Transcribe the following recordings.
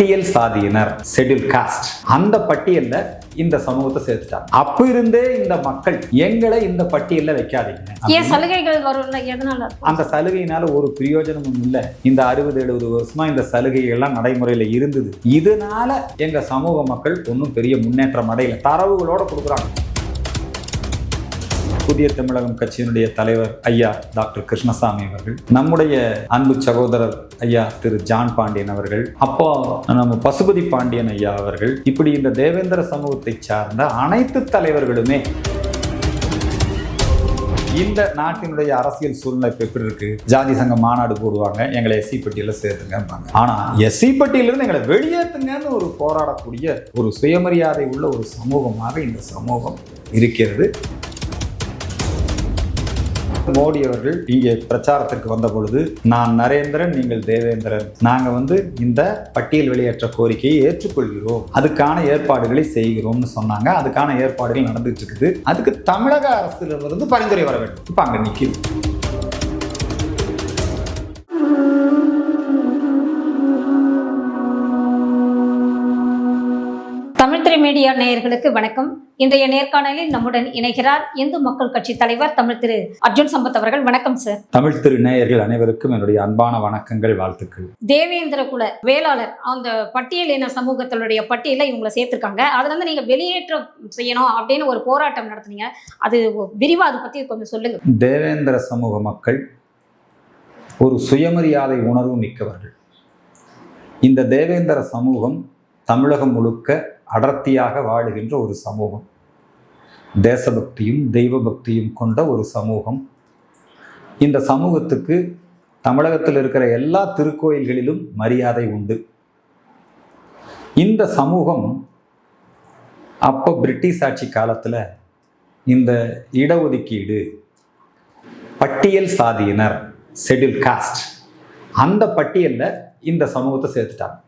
பட்டியல் சாதியினர் schedule cost அந்த பட்டியல்ல இந்த சமூகத்தை சேர்த்துட்டாங்க. அப்ப இருந்தே இந்த மக்கள் எங்களை இந்த பட்டியல்ல வைக்காதீங்க. ஏன் சலுகைகள் வரும்ல? எதனால? அந்த சலுகையினால ஒரு பிரயோஜனமும் இல்லை. இந்த அறுபது எழுபது வருஷமா இந்த சலுகைகள் எல்லாம் நடைமுறையில இருந்தது. இதனால எங்க சமூக மக்கள் ஒன்றும் பெரிய முன்னேற்றம் அடையல. தரவுகளோட கொடுக்குறாங்க. புதிய தமிழகம் கட்சியினுடைய தலைவர் ஐயா டாக்டர் கிருஷ்ணசாமி அவர்கள் நம்முடைய அன்பு சகோதரர் ஐயா திரு ஜான் பாண்டியன் அவர்கள் அப்பா நம்ம பசுபதி பாண்டியன் ஐயா அவர்கள் இப்படி இந்த தேவேந்திர சமூகத்தை சார்ந்த அனைத்து தலைவர்களுமே இந்த நாட்டினுடைய அரசியல் சூழ்நிலை எப்படி இருக்கு? ஜாதி சங்க மாநாடு போடுவாங்க எங்களை எஸ்சி பட்டியல சேர்த்துங்கம்பாங்க. ஆனா எஸ்சி பட்டியலிருந்து எங்களை வெளியேற்றுங்கன்னு ஒரு போராடக்கூடிய ஒரு சுயமரியாதை உள்ள ஒரு சமூகமாக இந்த சமூகம் இருக்கிறது. மோடி அவர்கள் இங்கே பிரச்சாரத்திற்கு வந்த பொழுது நான் நரேந்திரன் நீங்கள் தேவேந்திரன். நாங்க வந்து இந்த பட்டியல் வெளியேற்ற கோரிக்கையை ஏற்றுக்கொள்கிறோம். அதுக்கான ஏற்பாடுகளை செய்கிறோம்னு சொன்னாங்க. அதுக்கான ஏற்பாடுகள் நடந்துட்டு இருக்குது. அதுக்கு தமிழக அரசிலிருந்து பரிந்துரை வர வேண்டும். இப்ப அங்க நிக்குது. தமிழ் திரை மீடியா நேயர்களுக்கு வணக்கம். இன்றைய நேர்காணலில் நம்முடன் இணைகிறார் இந்து மக்கள் கட்சி தலைவர் தமிழ் திரு அர்ஜுன் சம்பத் அவர்கள். வணக்கம் சார் தமிழ் திரு நேயர்கள் அனைவருக்கும் என்னுடைய அன்பான வணக்கங்கள் வாழ்த்துக்கள். தேவேந்திர குல வேளாளர் அந்த பட்டியல் இன சமூகத்தினுடைய பட்டியலை இவங்களை சேர்த்திருக்காங்க. அதுல இருந்து நீங்க வெளியேற்றம் செய்யணும் அப்படின்னு ஒரு போராட்டம் நடத்துனீங்க. அது விரிவா அதை பத்தி கொஞ்சம் சொல்லுங்க. தேவேந்திர சமூக மக்கள் ஒரு சுயமரியாதை உணர்வு மிக்கவர்கள். இந்த தேவேந்திர சமூகம் தமிழகம் முழுக்க அடர்த்தியாக வாழுகின்ற ஒரு சமூகம். தேசபக்தியும் தெய்வ பக்தியும் கொண்ட ஒரு சமூகம். இந்த சமூகத்துக்கு தமிழகத்தில் இருக்கிற எல்லா திருக்கோயில்களிலும் மரியாதை உண்டு. இந்த சமூகம் அப்போ பிரிட்டிஷ் ஆட்சி காலத்தில் இந்த இடஒதுக்கீடு பட்டியல் சாதியினர் ஷெட்யூல் காஸ்ட் அந்த பட்டியலில் இந்த சமூகத்தை சேர்த்துட்டாங்க.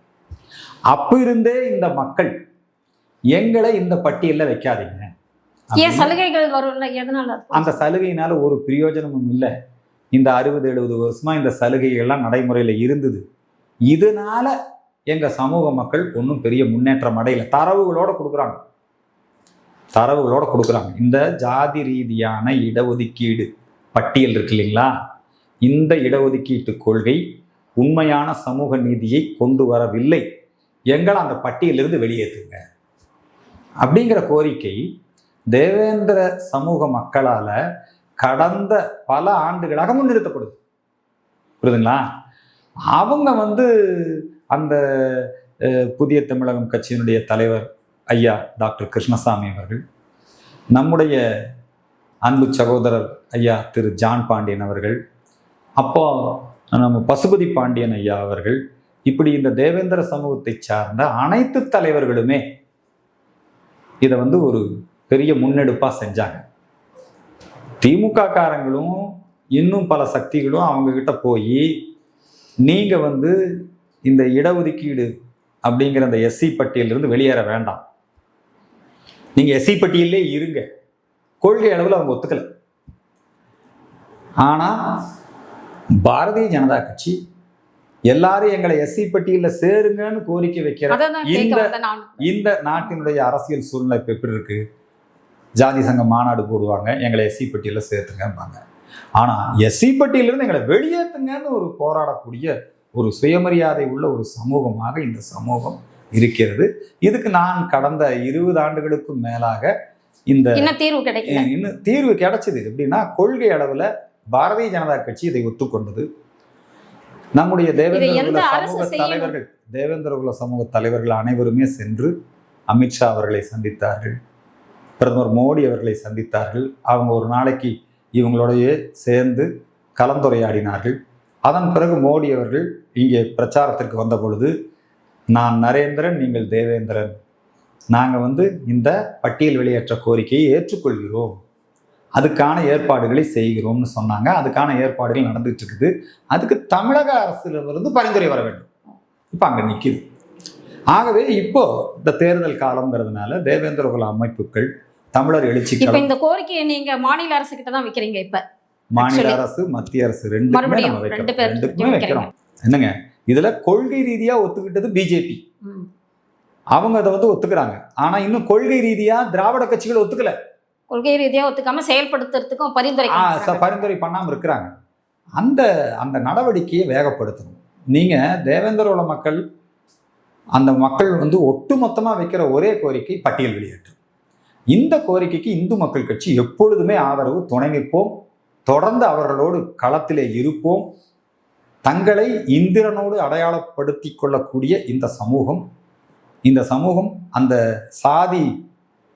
அப்போ இருந்தே இந்த மக்கள் எங்களை இந்த பட்டியல்ல வைக்காதீங்க. ஏன் சலுகைகள் வரும்ல எதனால? அந்த சலுகையினால ஒரு பிரயோஜனமும் இல்லை. இந்த அறுபது எழுபது வருஷமா இந்த சலுகைகள் எல்லாம் நடைமுறையில இருந்தது. இதனால எங்க சமூக மக்கள் ஒன்றும் பெரிய முன்னேற்றம் அடையல. தரவுகளோட கொடுக்குறாங்க. தரவுகளோட கொடுக்குறாங்க. இந்த ஜாதி ரீதியான இடஒதுக்கீடு பட்டியல் இருக்கு இல்லைங்களா? இந்த இடஒதுக்கீட்டு கொள்கை உண்மையான சமூக நீதியை கொண்டு வரவில்லை. எங்களை அந்த பட்டியலிருந்து வெளியேற்றுங்க அப்படிங்கிற கோரிக்கை தேவேந்திர சமூக மக்களால கடந்த பல ஆண்டுகளாக முன்னிறுத்தப்படுது. புரியுதுங்களா? அவங்க வந்து அந்த புதிய தமிழகம் கட்சியினுடைய தலைவர் ஐயா டாக்டர் கிருஷ்ணசாமி அவர்கள் நம்முடைய அன்பு சகோதரர் ஐயா திரு ஜான் பாண்டியன் அவர்கள் அப்போ நம்ம பசுபதி பாண்டியன் ஐயா அவர்கள் இப்படி இந்த தேவேந்திர சமூகத்தை சார்ந்த அனைத்து தலைவர்களுமே இதை வந்து ஒரு பெரிய முன்னெடுப்பாக செஞ்சாங்க. திமுக காரங்களும் இன்னும் பல சக்திகளும் அவங்கக்கிட்ட போய் நீங்கள் வந்து இந்த இடஒதுக்கீடு அப்படிங்கிற அந்த எஸ்சி பட்டியலிருந்து வெளியேற வேண்டாம். நீங்கள் எஸ்சி பட்டியலே இருங்க. கொள்கை அளவில் அவங்க ஒத்துக்கலை. ஆனால் பாரதிய ஜனதா கட்சி எல்லாரும் எங்களை எஸ்சி பட்டியலில் சேருங்கன்னு கோரிக்கை வைக்கிற அதான் கேட்க இந்த இந்த நாட்டினுடைய அரசியல் சூழ்நிலை இப்போ எப்படி இருக்கு? ஜாதி சங்க மாநாடு போடுவாங்க எங்களை எஸ்சி பட்டியலில் சேர்த்துங்கம்பாங்க. ஆனால் எஸ்சி பட்டியலிருந்து எங்களை வெளியேற்றுங்கன்னு ஒரு போராடக்கூடிய ஒரு சுயமரியாதை உள்ள ஒரு சமூகமாக இந்த சமூகம் இருக்கிறது. இதுக்கு நான் கடந்த இருபது ஆண்டுகளுக்கும் மேலாக இந்த தீர்வு கிடைக்கல. இன்னும் தீர்வு கிடைச்சது எப்படின்னா கொள்கை அளவில் பாரதிய ஜனதா கட்சி இதை ஒத்துக்கொண்டது. நம்முடைய தேவேந்திர எந்த குல அரசு சமூக? தலைவர்கள் தேவேந்திர குல சமூக தலைவர்கள் அனைவருமே சென்று அமித்ஷா அவர்களை சந்தித்தார்கள். பிரதமர் மோடி அவர்களை சந்தித்தார்கள். அவங்க ஒரு நாளைக்கு இவங்களோடய சேர்ந்து கலந்துரையாடினார்கள். அதன் பிறகு மோடி அவர்கள் இங்கே பிரச்சாரத்திற்கு வந்த பொழுது நான் நரேந்திரன் நீங்கள் தேவேந்திரன். நாங்கள் வந்து இந்த பட்டியல் வெளியேற்ற கோரிக்கையை ஏற்றுக்கொள்கிறோம். அதுக்கான ஏற்பாடுகளை செய்கிறோம்னு சொன்னாங்க. அதுக்கான ஏற்பாடுகள் நடந்துட்டு இருக்குது அதுக்கு தமிழக அரசிலிருந்து பரிந்துரை வர வேண்டும். இப்போ அங்கே நிற்கிது ஆகவே இப்போ இந்த தேர்தல் காலங்கிறதுனால தேவேந்திர குல அமைப்புகள் தமிழர் எழுச்சி இப்ப இந்த கோரிக்கையை நீங்க மாநில அரசு கிட்ட தான் வைக்கிறீங்க இப்ப. மாநில அரசு மத்திய அரசு மறுபடியும் நம்ம வைக்கிறோம். ரெண்டுக்குமே வைக்கிறோம். என்னங்க? இதுல கொள்கை ரீதியா ஒத்துக்கிட்டது பிஜேபி அவங்க அதை வந்து ஒத்துக்கிறாங்க. ஆனா இன்னும் கொள்கை ரீதியா திராவிட கட்சிகள் ஒத்துக்கல. கொள்கை ரீதியா ஒத்துக்காம செயல்படுத்துறதுக்கும் பரிந்துரை பரிந்துரை பண்ணாம இருக்கிறாங்க. அந்த அந்த நடவடிக்கையை வேகப்படுத்தணும். நீங்க தேவேந்திரோட மக்கள் அந்த மக்கள் வந்து ஒட்டுமொத்தமா வைக்கிற ஒரே கோரிக்கை பட்டியல் வெளியேற்று இந்த கோரிக்கைக்கு இந்து மக்கள் கட்சி எப்பொழுதுமே ஆதரவு துணை நிற்போம் தொடர்ந்து அவர்களோடு களத்திலே இருப்போம். தங்களை இந்திரனோடு அடையாளப்படுத்திக் கொள்ளக்கூடிய இந்த சமூகம் இந்த சமூகம் அந்த சாதி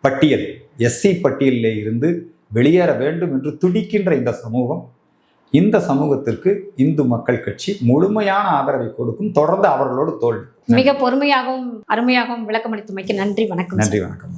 பட்டியல் எஸ்சி பட்டியலிலே இருந்து வெளியேற வேண்டும் என்று துடிக்கின்ற இந்த சமூகம் இந்த சமூகத்திற்கு இந்து மக்கள் கட்சி முழுமையான ஆதரவை கொடுக்கும் தொடர்ந்து அவர்களோடு தோல்வி. மிக பொறுமையாகவும் அருமையாகவும் விளக்கமளித்தமைக்கு நன்றி வணக்கம் நன்றி வணக்கம்.